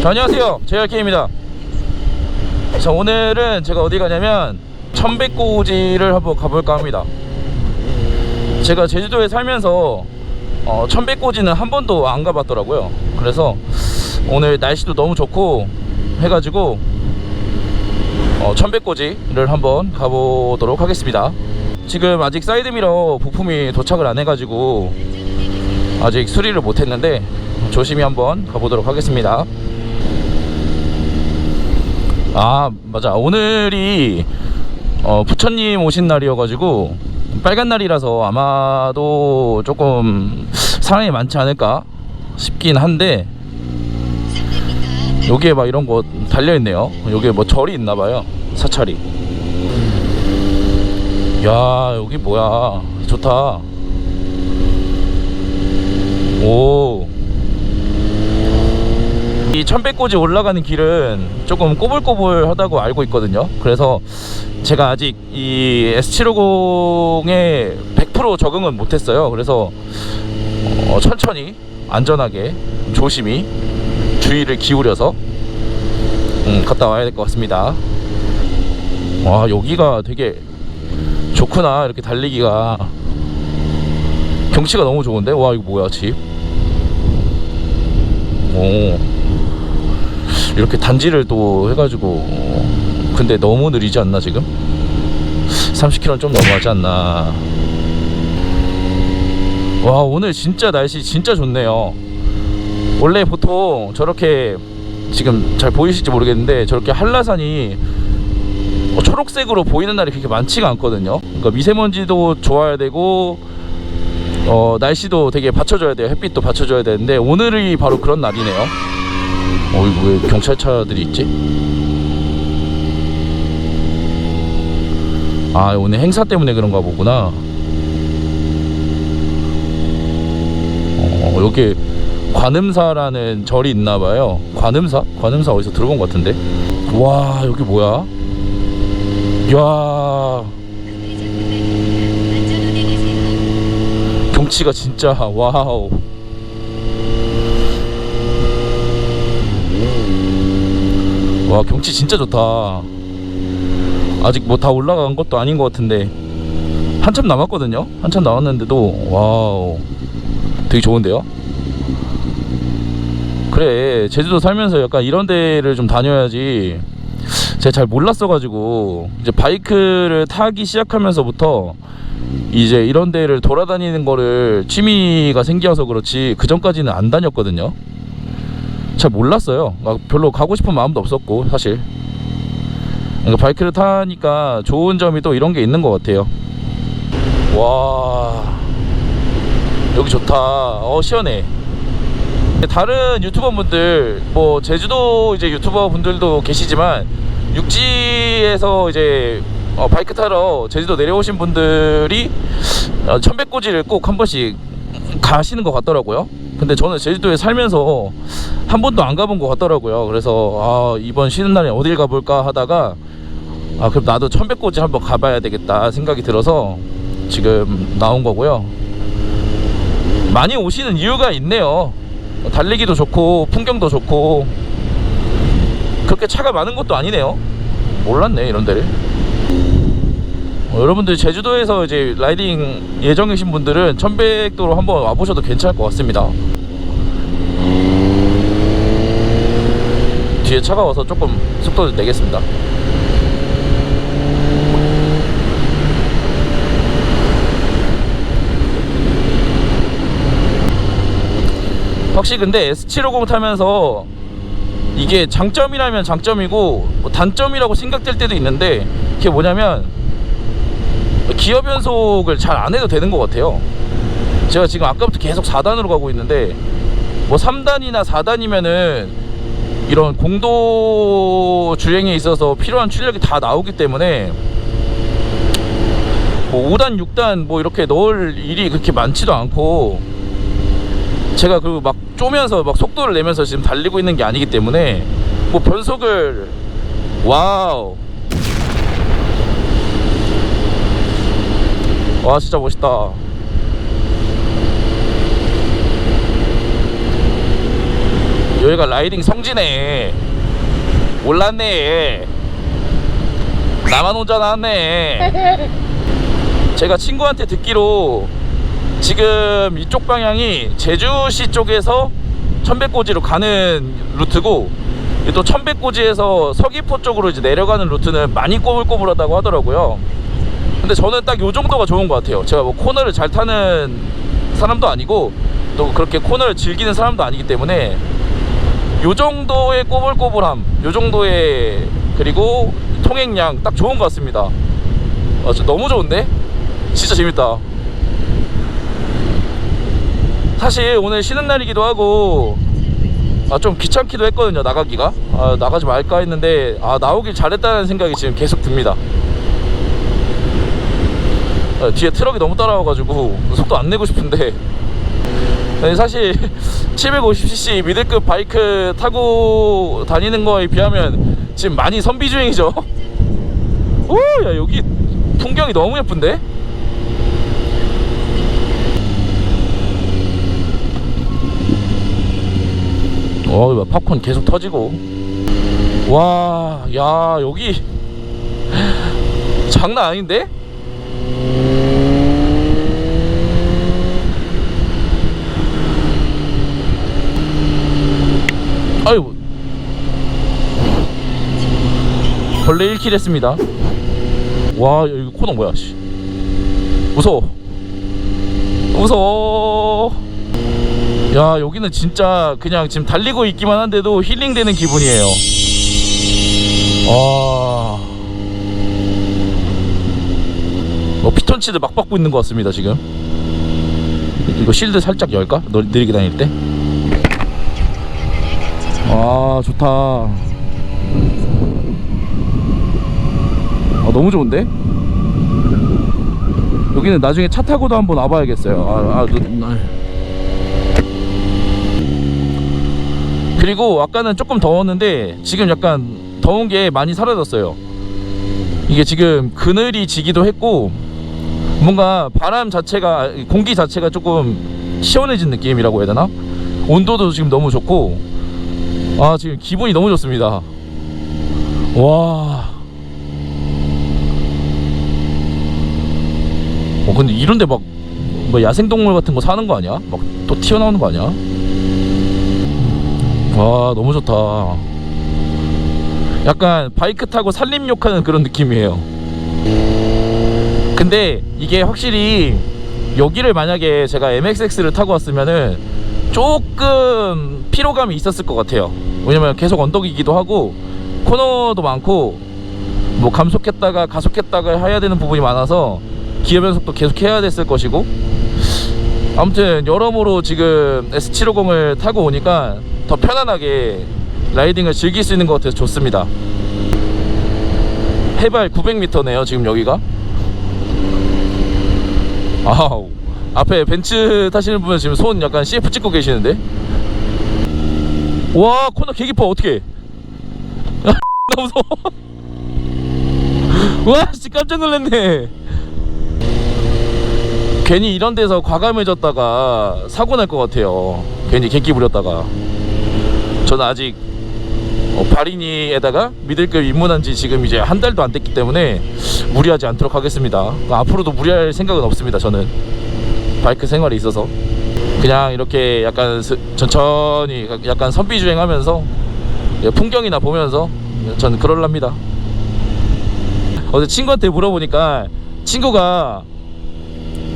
자, 안녕하세요. JRK입니다. 자, 오늘은 제가 어디 가냐면 천백고지를 한번 가볼까 합니다. 제가 제주도에 살면서 어, 천백고지는 한 번도 안 가봤더라고요. 그래서 오늘 날씨도 너무 좋고 해가지고 어, 천백고지를 한번 가보도록 하겠습니다. 지금 아직 사이드미러 부품이 도착을 안 해가지고 아직 수리를 못했는데 조심히 한번 가보도록 하겠습니다. 아 맞아 오늘이 어, 부처님 오신 날이어가지고 빨간 날이라서 아마도 조금 사람이 많지 않을까 싶긴 한데 여기에 막 이런 거 달려 있네요. 여기에 뭐 절이 있나 봐요. 사찰이. 야 여기 뭐야 좋다. 오. 이 천백고지 올라가는 길은 조금 꼬불꼬불하다고 알고 있거든요. 그래서 제가 아직 이 S750에 100% 적응은 못했어요. 그래서 어, 천천히 안전하게 조심히 주의를 기울여서 음, 갔다 와야 될 것 같습니다. 와 여기가 되게 좋구나 이렇게 달리기가 경치가 너무 좋은데 와 이거 뭐야 집? 오 이렇게 단지를 또 해가지고 어, 근데 너무 느리지 않나 지금? 30km는 좀 넘어가지 않나. 와 오늘 진짜 날씨 진짜 좋네요. 원래 보통 저렇게 지금 잘 보이실지 모르겠는데 저렇게 한라산이 어, 초록색으로 보이는 날이 그렇게 많지가 않거든요. 그러니까 미세먼지도 좋아야 되고 어, 날씨도 되게 받쳐줘야 돼요. 햇빛도 받쳐줘야 되는데 오늘이 바로 그런 날이네요 어이구 왜 경찰차들이 있지? 아 오늘 행사 때문에 그런가 보구나. 어 여기 관음사라는 절이 있나 봐요. 관음사? 관음사 어디서 들어본 것 같은데? 와 여기 뭐야? 이야. 경치가 진짜 와우 와 경치 진짜 좋다. 아직 뭐 다 올라간 것도 아닌 것 같은데. 한참 남았거든요? 한참 남았는데도 와우. 되게 좋은데요? 그래 제주도 살면서 약간 이런 데를 좀 다녀야지. 제가 잘 몰랐어 가지고 이제 바이크를 타기 시작하면서부터 이제 이런 데를 돌아다니는 거를 취미가 생겨서 그렇지 그 전까지는 안 다녔거든요 잘 몰랐어요. 막 별로 가고 싶은 마음도 없었고 사실. 그러니까 바이크를 타니까 좋은 점이 또 이런 게 있는 것 같아요. 와. 여기 좋다. 어 시원해. 다른 유튜버 분들 뭐 제주도 이제 유튜버 분들도 계시지만 육지에서 이제 어, 바이크 타러 제주도 내려오신 분들이 어, 천백고지를 꼭 한 번씩 가시는 것 같더라고요. 근데 저는 제주도에 살면서 한 번도 안 가본 것 같더라고요. 그래서 아, 이번 쉬는 날에 어딜 가볼까 하다가 아 그럼 나도 천백고지 한번 가봐야 되겠다 생각이 들어서 지금 나온 거고요. 많이 오시는 이유가 있네요. 달리기도 좋고 풍경도 좋고 그렇게 차가 많은 것도 아니네요. 몰랐네 이런 데를. 어, 여러분들 제주도에서 이제 라이딩 예정이신 분들은 천백도로 한번 와보셔도 괜찮을 것 같습니다. 뒤에 차가 와서 조금 속도를 내겠습니다. 확실히 근데 S750 타면서 이게 장점이라면 장점이고 뭐 단점이라고 생각될 때도 있는데 그게 뭐냐면 기어 변속을 잘 안 해도 되는 것 같아요. 제가 지금 아까부터 계속 4단으로 가고 있는데 뭐 3단이나 4단이면은 이런 공도 주행에 있어서 필요한 출력이 다 나오기 때문에 뭐 5단, 6단 뭐 이렇게 넣을 일이 그렇게 많지도 않고 제가 그 막 쪼면서 막 속도를 내면서 지금 달리고 있는 게 아니기 때문에 뭐 변속을 와우 와 진짜 멋있다. 여기가 라이딩 성지네. 몰랐네. 나만 혼자 나왔네. 제가 친구한테 듣기로 지금 이쪽 방향이 제주시 쪽에서 천백고지로 가는 루트고 또 천백고지에서 서귀포 쪽으로 이제 내려가는 루트는 많이 꼬불꼬불하다고 하더라고요. 근데 저는 딱 요 정도가 좋은 것 같아요. 제가 뭐 코너를 잘 타는 사람도 아니고 또 그렇게 코너를 즐기는 사람도 아니기 때문에 요 정도의 꼬불꼬불함, 요 정도의 그리고 통행량 딱 좋은 것 같습니다. 아, 저 너무 좋은데? 진짜 재밌다. 사실 오늘 쉬는 날이기도 하고 아, 좀 귀찮기도 했거든요 나가기가 아, 나가지 말까 했는데 아, 나오길 잘했다는 생각이 지금 계속 듭니다 아, 뒤에 트럭이 너무 따라와가지고 속도 안 내고 싶은데 사실 750cc 미들급 바이크 타고 다니는 거에 비하면 지금 많이 선비 주행이죠 오야 여기 풍경이 너무 예쁜데 어, 팝콘 계속 터지고. 와, 야, 여기 장난 아닌데? 아유, 벌레 1킬 했습니다. 와, 여기 코너 뭐야, 씨. 무서워. 무서워. 야 여기는 진짜 그냥 지금 달리고 있기만 한데도 힐링되는 기분이에요 와뭐 피톤치드 막 받고 있는 것 같습니다 지금 이거 실드 살짝 열까? 너 느리게 다닐 때? 아 좋다 아 너무 좋은데? 여기는 나중에 차 타고도 한번 와봐야겠어요 아, 아, 너, 그리고 아까는 조금 더웠는데 지금 약간 더운 게 많이 사라졌어요. 이게 지금 그늘이 지기도 했고 뭔가 바람 자체가 공기 자체가 조금 시원해진 느낌이라고 해야 되나? 온도도 지금 너무 좋고 아 지금 기분이 너무 좋습니다. 와. 어 근데 이런데 막 뭐 야생동물 같은 거 사는 거 아니야? 막 또 튀어나오는 거 아니야? 와 너무 좋다 약간 바이크 타고 산림욕하는 그런 느낌이에요 근데 이게 확실히 여기를 만약에 제가 MXX를 타고 왔으면은 조금 피로감이 있었을 것 같아요 왜냐면 계속 언덕이기도 하고 코너도 많고 뭐 감속했다가 가속했다가 해야 되는 부분이 많아서 기어 변속도 계속 해야 됐을 것이고 아무튼 여러모로 지금 S750을 타고 오니까 더 편안하게 라이딩을 즐길 수 있는 것 같아서 좋습니다. 해발 900m네요 지금 여기가. 아우 앞에 벤츠 타시는 분은 지금 손 약간 CF 찍고 계시는데 와 코너 개 깊어 어떻게 너무 무서워. 와 진짜 깜짝 놀랐네. 괜히 이런 데서 과감해졌다가 사고 날 것 같아요. 괜히 객기 부렸다가. 저는 아직 어, 발인이에다가 미들급 입문한 지 지금 이제 한 달도 안 됐기 때문에 무리하지 않도록 하겠습니다. 앞으로도 무리할 생각은 없습니다. 저는. 바이크 생활에 있어서 그냥 이렇게 약간 스- 천천히 약간 선비 주행하면서 예, 풍경이나 보면서 저는 그럴랍니다. 어제 친구한테 물어보니까 친구가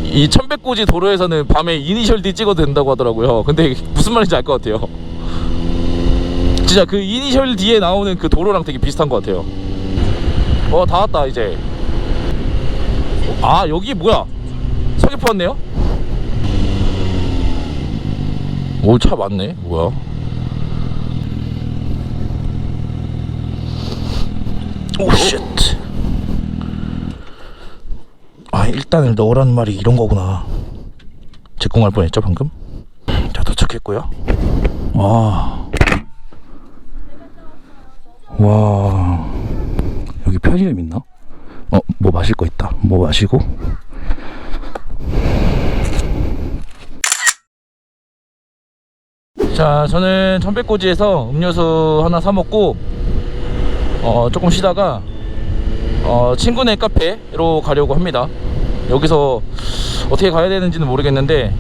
이 천백고지 도로에서는 밤에 이니셜 D 찍어도 된다고 하더라고요. 근데 무슨 말인지 알 것 같아요. 진짜 그 이니셜 D에 나오는 그 도로랑 되게 비슷한 것 같아요. 어, 다 왔다, 이제. 아, 여기 뭐야? 서귀포 왔네요? 오, 차 많네. 뭐야? 오, 쉣. 아, 일단을 넣으라는 말이 이런 거구나. 제공할 뻔했죠, 방금? 자, 도착했고요. 와. 와 여기 편의점 있나? 어 뭐 마실 거 있다 뭐 마시고 자, 저는 천백고지에서 음료수 하나 사 먹고 어, 조금 쉬다가 어, 친구네 카페로 가려고 합니다. 여기서 어떻게 가야 되는지는 모르겠는데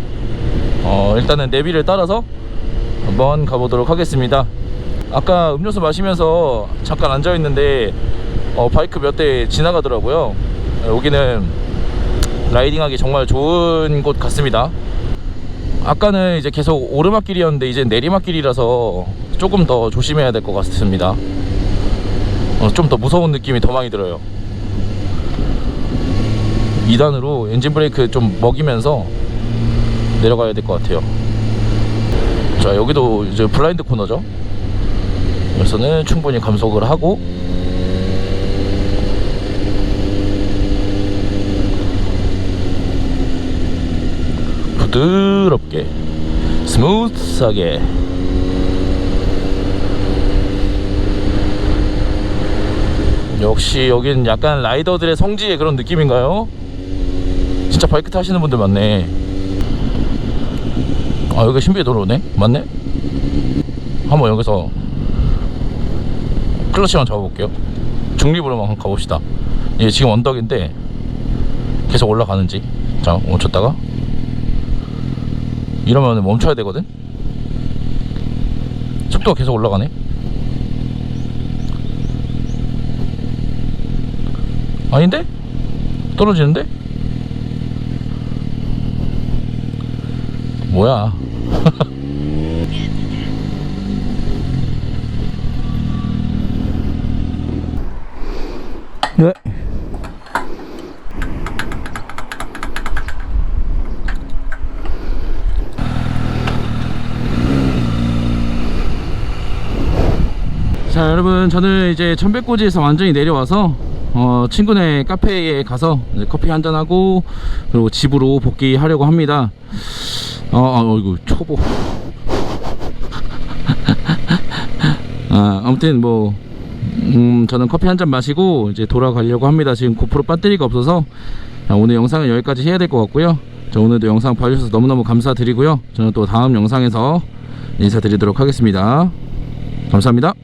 어, 일단은 내비를 따라서 한번 가보도록 하겠습니다. 아까 음료수 마시면서 잠깐 앉아 있는데 어, 바이크 몇 대 지나가더라고요. 여기는 라이딩하기 정말 좋은 곳 같습니다. 아까는 이제 계속 오르막길이었는데 이제 내리막길이라서 조금 더 조심해야 될 것 같습니다. 어, 좀 더 무서운 느낌이 더 많이 들어요. 2단으로 엔진 브레이크 좀 먹이면서 내려가야 될 것 같아요. 자, 여기도 이제 블라인드 코너죠. 여기서는 충분히 감속을 하고 부드럽게 스무스하게 역시 여긴 약간 라이더들의 성지의 그런 느낌인가요? 진짜 바이크 타시는 분들 많네 아 여기가 신비의 도로네? 맞네? 한번 여기서 클러치 한번 잡아볼게요 중립으로 한번 가봅시다 이게 지금 언덕인데 계속 올라가는지 자 멈췄다가 이러면 멈춰야 되거든 속도가 계속 올라가네 아닌데? 떨어지는데? 뭐야 네. 자 여러분 저는 이제 천백고지에서 완전히 내려와서 어, 친구네 카페에 가서 커피 한잔 하고 그리고 집으로 복귀하려고 합니다. 어, 아, 어이구 초보. 아, 아무튼 뭐 음, 저는 커피 한 잔 마시고 이제 돌아가려고 합니다. 지금 고프로 배터리가 없어서. 자, 오늘 영상은 여기까지 해야 될 것 같고요. 자, 오늘도 영상 봐주셔서 너무너무 감사드리고요. 저는 또 다음 영상에서 인사드리도록 하겠습니다. 감사합니다